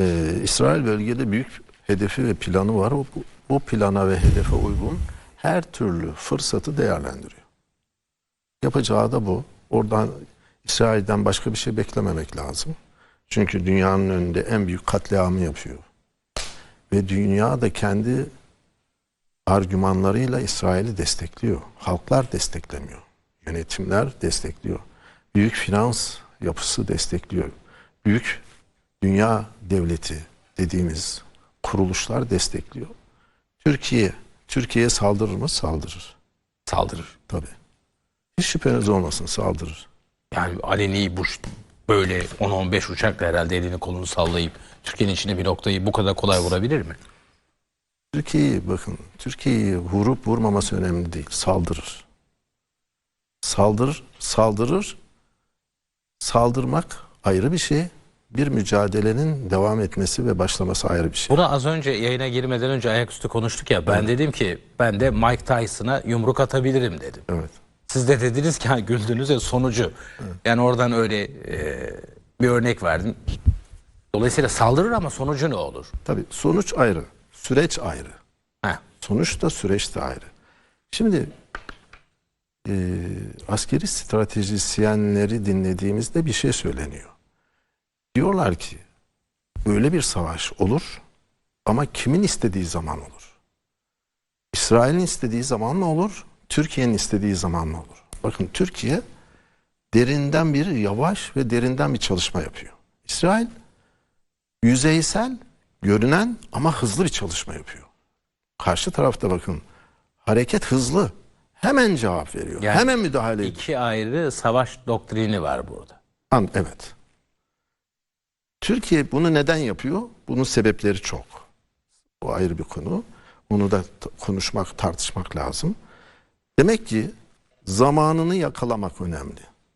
Ee, İsrail bölgede büyük hedefi ve planı var. O, bu plana ve hedefe uygun her türlü fırsatı değerlendiriyor. Yapacağı da bu. Oradan İsrail'den başka bir şey beklememek lazım. Çünkü dünyanın önünde en büyük katliamı yapıyor. Ve dünya da kendi argümanlarıyla İsrail'i destekliyor. Halklar desteklemiyor. Yönetimler destekliyor. Büyük finans yapısı destekliyor. Büyük dünya devleti dediğimiz kuruluşlar destekliyor. Türkiye, Türkiye'ye saldırır mı? Saldırır. Saldırır. Tabii. Hiç şüpheniz olmasın saldırır. Yani aleni bu böyle 10-15 uçakla herhalde elini kolunu sallayıp Türkiye'nin içine bir noktayı bu kadar kolay vurabilir mi? Türkiye'yi bakın, Türkiye'yi vurup vurmaması önemli değil. Saldırır. Saldırır, saldırır. Saldırmak ayrı bir şey. Bir mücadelenin devam etmesi ve başlaması ayrı bir şey. Bunu az önce yayına girmeden önce ayaküstü konuştuk ya. Ben dedim ki ben de Mike Tyson'a yumruk atabilirim dedim. Evet. Siz de dediniz ki güldünüz ya sonucu. Yani oradan öyle e, bir örnek verdin. Dolayısıyla saldırır ama sonucu ne olur? Tabii sonuç ayrı, süreç ayrı. Heh. Sonuç da süreç de ayrı. Şimdi e, askeri stratejisyenleri dinlediğimizde bir şey söyleniyor. Diyorlar ki böyle bir savaş olur ama kimin istediği zaman olur? İsrail'in istediği zaman mı olur? Türkiye'nin istediği zaman mı olur? Bakın Türkiye derinden bir yavaş ve derinden bir çalışma yapıyor. İsrail yüzeysel, görünen ama hızlı bir çalışma yapıyor. Karşı tarafta bakın hareket hızlı. Hemen cevap veriyor. Yani hemen müdahale ediyor. İki ayrı savaş doktrini var burada. An, evet. Türkiye bunu neden yapıyor? Bunun sebepleri çok. O ayrı bir konu. Onu da konuşmak, tartışmak lazım. Demek ki zamanını yakalamak önemli.